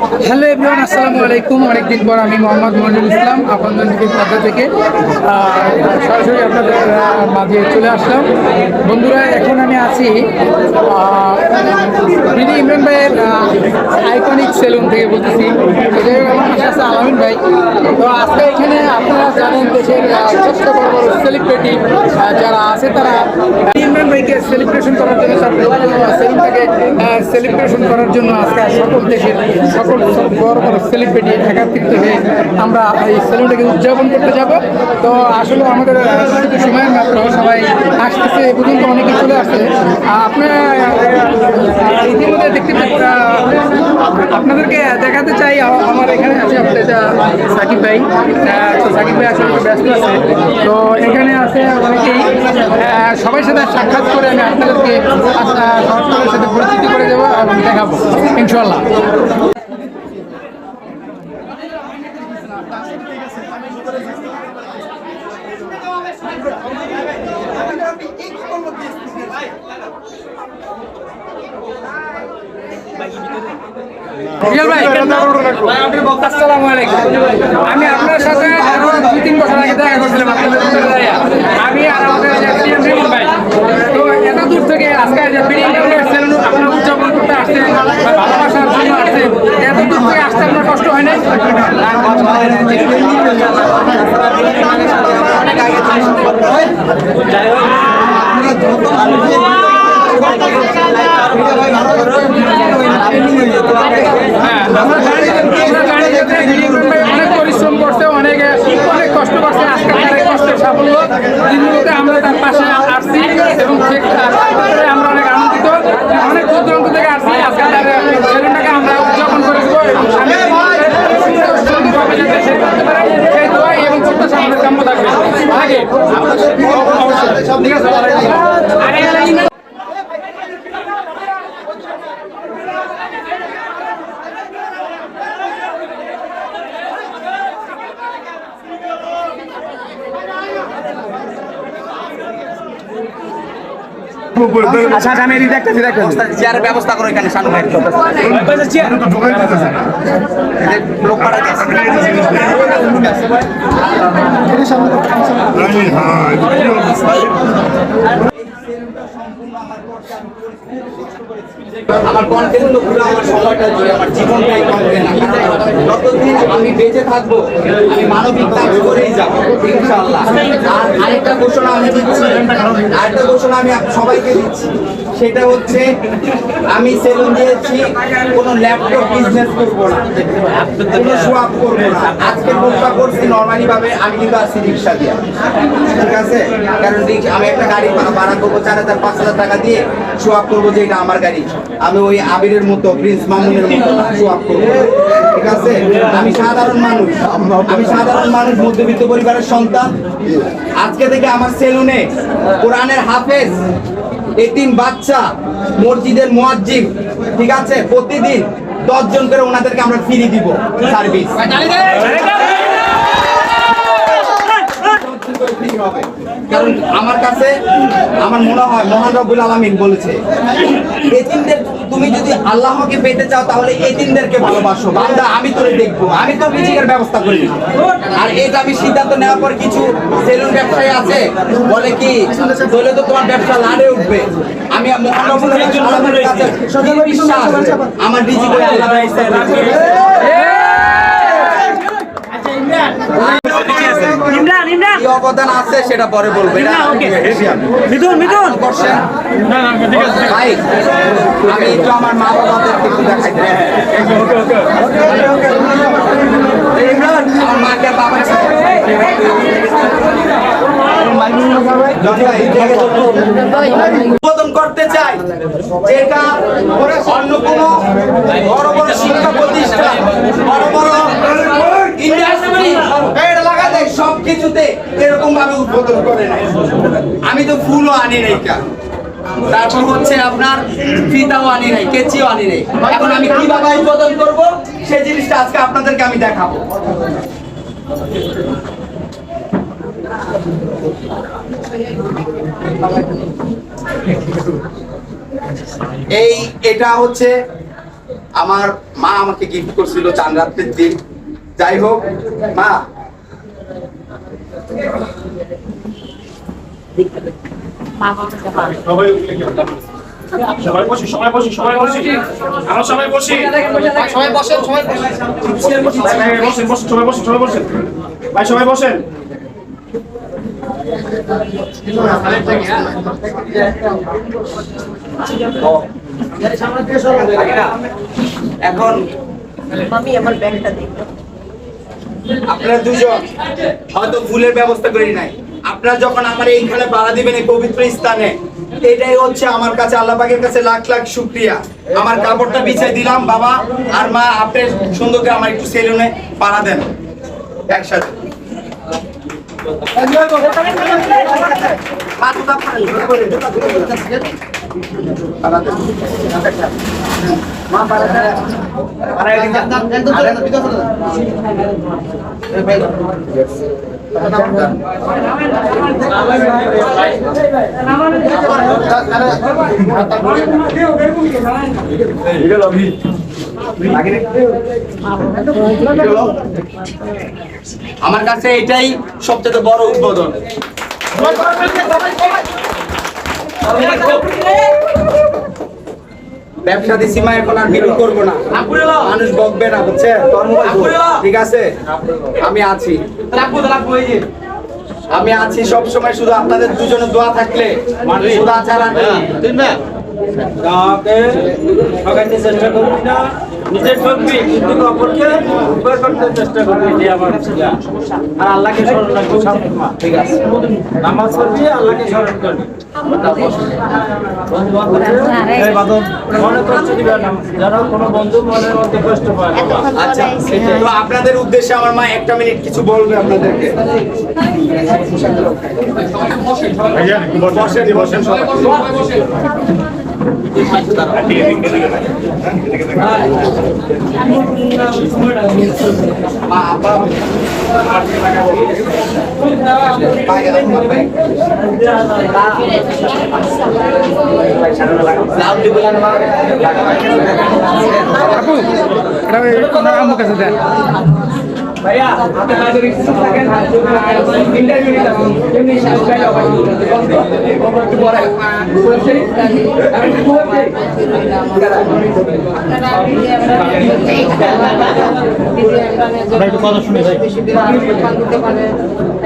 Hello everyone, আসসালামু আলাইকুম। অনেকদিন পর আমি মোহাম্মদ মনিরুল ইসলাম, আপনাদের পদ্মা থেকে। সরাসরি আপনাদের মাঝে চলে আসলাম। বন্ধুরা, এখন আমি আছি ইমরান ভাইয়ের আইকনিক সেলুন থেকে বলতেছি। আলামিন ভাই। তো আজকে এখানে আপনারা জানেন দেশের সবচেয়ে বড় বড় সেলিব্রিটি যারা আছে তারা ইমরান ভাইকে সেলিব্রেশন করার জন্য তার সেলুনটাকে সেলিব্রেশন করার জন্য আজকে সকল দেশের সকল বড় বড় সেলিব্রিটি একাত্রিত হয়ে আমরা এই সেলুনটাকে উদযাপন করতে যাব। তো আসলে আমাদের সময়ের মাত্র সবাই আসতেছে এ পর্যন্ত অনেকে চলে আসছে। আপনার ইতিমধ্যে দেখতে পা- আহ, আপনাদেরকে দেখাতে চাই আমার এখানে আছে আপনাদের আহ, সাকিব ভাই। তো সাকিব ভাই আসলে ব্যস্ত আছে। তো এখানে আছে অনেকেই। সবার সাথে সাক্ষাৎ করে আমি আপনাদেরকে সবার সাথে পরিচিতি করে দেবো এবং দেখাবো ইনশাল্লাহ আলাইকুম আমি আপনার সাথে দুই তিন বছর আগে দেখা করছিলাম। আমি আর আমাদের ভাই তো এত দূর থেকে আজকে আপনার উদযাপন করতে আসছে বা ভালোবাসার জন্য আসছে এত দূর থেকে আসতে আপনার কষ্ট হয় না হ্যাঁ আমরা অনেক পরিশ্রম করছে, অনেক অনেক কষ্ট করছে, আজকে তার এই কষ্টের সাফল্য। দিনগুলোতে আমরা তার পাশে আসছি এবং আমরা অনেক আনন্দিত। অনেক দূর থেকে আসছি, আজকে তার সেলুনটাকে আমরা উদযাপন করে দেবো এবং এবং প্রত্যাশা কাম্য থাকবে। ঠিক আছে আচ্ছা আচ্ছা, আমি এদিকে দেখতেছি দেখতেছি। চেয়ারের ব্যবস্থা করো এখানে শানু ভাই লোক পাঠাতে আমার কন্টেন্ট তো পুরো আমার সময়টা জুড়ে, আমার জীবনটাই কন্টেন্ট যতদিন আমি বেঁচে থাকব, আমি মানবিক কাজ করেই যাব, ইনশাআল্লাহ। আর আরেকটা ঘোষণা আমি দিচ্ছি, আরেকটা ঘোষণা আমি সবাইকে দিচ্ছি। সেটা হচ্ছে, আমি সেলুন দিয়েছি, কোনো ল্যাপটপ বিজনেস করব না, কোনো সোয়াপ করব না। আজকে বুকটা করছি নর্মালি ভাবে আমি কিন্তু আসছি রিক্সা দিয়ে। ঠিক আছে? কারণ আমি একটা গাড়ি ভাড়া করব চার হাজার, পাঁচ হাজার টাকা দিয়ে সোয়াপ করব যে এটা আমার গাড়ি। আমি ওই আবিরের মতো প্রিন্স মামুনের মতো সোয়াপ করব। ঠিক আছে? আমি সাধারণ মানুষ। আমি সাধারণ মানুষ মধ্যবিত্ত পরিবারের সন্তান। আজকে থেকে আমার সেলুনে কোরআনের হাফেজ এতিম বাচ্চা মসজিদের মুয়াজ্জিম ঠিক আছে? প্রতিদিন দশ জন করে ওনাদেরকে আমরা ফ্রি দিব সার্ভিস কারণ আমার কাছে আমার মনে হয় মহান রব্বুল আলামিন বলেছে এতিমদের তুমি যদি আল্লাহকে পেতে চাও তাহলে এতিমদেরকে ভালোবাসো। বান্দা আমি তোরে দেখব। আমি তো রিজিকের ব্যবস্থা করি দিব। আর এটা আমি সিদ্ধান্ত নেওয়ার পর কিছু সেলুন ব্যবসায়ী আছে বলে কি বলে তো তোমার ব্যবসা লাড়ে উঠবে। আমি মহান রব্বুল আলামিনের কাছে বিশ্বাস? আমার রিজিক ওই আল্লাহ ব্যবস্থা করেছে। ইমরান ইমরান কি অবদান আছে সেটা পরে বলব। মিথুন মিথুন ভাই আমি একটু আমার মা আমার মাকে আর উদ্বোধন করতে চাই যেটা অন্য কোনো বড় বড় শিক্ষা প্রতিষ্ঠান বড় বড় ইন্ডাস্ট্রি কিছুতে এরকম ভাবে উদ্বোধন করে নাই। আমি তো ফুলও আনি নাই কা। তারপর হচ্ছে আপনার ফিতাও আনি নাই, কেচিও আনি নাই। এখন আমি কীভাবে উদ্বোধন করব, সেই জিনিসটা আজকে আপনাদেরকে আমি দেখাবো। এই এটা হচ্ছে আমার মা আমাকে গিফট করছিল চান রাত্রির দিন। যাই হোক, মা সবাই ভাই, সবাই বসেন এখন মামি আমার ব্যাগটা দেখো। আপনারা দুজন হয়তো ফুলের ব্যবস্থা করি নাই। আপনারা যখন আমার এইখানে পাড়া দিবেন এই পবিত্র স্থানে এটাই হচ্ছে আমার কাছে আল্লাহ পাকের কাছে লাখ লাখ শুক্রিয়া। আমার কাপড়টা বিছাই দিলাম বাবা আর মা আপনি সুন্দর করে আমার একটু সেলুনে পাড়া দেন। একসাথে। আমার কাছে এটাই সবচেয়ে বড় উদ্বোধন। ব্যবসা দিছি মা এখন আর বিক্রি করব না। মানুষ বকবে না বুঝছে? ঠিক আছে? আমি আছি। আমি আছি সব সময় শুধু আপনাদের দুজনের দোয়া থাকলে। আর চেষ্টা করবি না। নিজের কিন্তু অপরকে করতে চেষ্টা করবি যে আমার ছিল। আর আল্লাহকে স্মরণ রাখবি ঠিক আছে? নামাজ পড়বি আল্লাহকে স্মরণ করবি। বন্ধু বান্ধব এই বাদন মনে কষ্ট দিবে যেন কোনো বন্ধু মনের মধ্যে কষ্ট পায়। আচ্ছা তো আপনাদের উদ্দেশ্যে আমার মা একটা মিনিট কিছু বলবে আপনাদেরকে। বসেন বসেন। আপা আমার এটা ওই কাছে ভাইয়া হাতে কাজে রিক্সা থাকেন ইন্টারভিউ নিতে এমনি সাথে যাই হবে একটু পরে। একটু কথা শুনে যাই